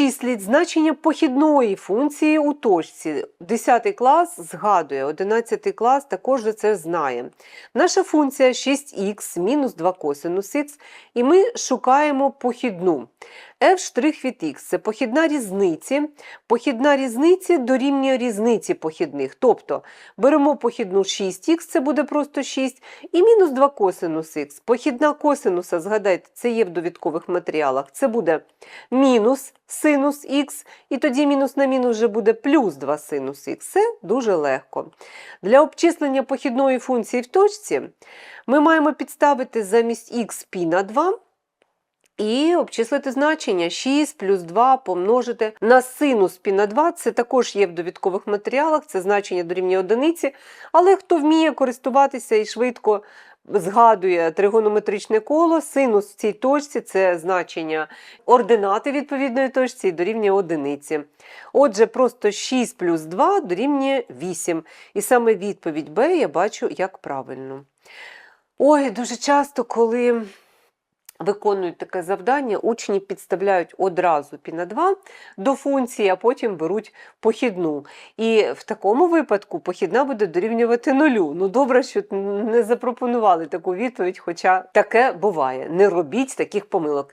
Обчисліть значення похідної функції у точці. 10 клас згадує, 11 клас також це знає. Наша функція 6х мінус 2 косинус х, і ми шукаємо похідну. f' від х – це похідна різниці. Похідна різниці дорівнює різниці похідних. Тобто беремо похідну 6х, це буде просто 6, і мінус 2 косинус х. Похідна косинуса, згадайте, це є в довідкових матеріалах, це буде мінус синус х, і тоді мінус на мінус вже буде плюс 2 синус х. Це дуже легко. Для обчислення похідної функції в точці ми маємо підставити замість х π на 2 і обчислити значення 6 плюс 2 помножити на синус π на 2. Це також є в довідкових матеріалах, це значення дорівнює одиниці. Але хто вміє користуватися і швидко згадує тригонометричне коло, синус в цій точці це значення ординати відповідної точці дорівнює одиниці. Отже, просто 6 плюс 2 дорівнює 8. І саме відповідь Б я бачу як правильну. Ой, дуже часто, коли виконують таке завдання, учні підставляють одразу піна 2 до функції, а потім беруть похідну. І в такому випадку похідна буде дорівнювати нулю. Ну добре, що не запропонували таку відповідь, хоча таке буває. Не робіть таких помилок.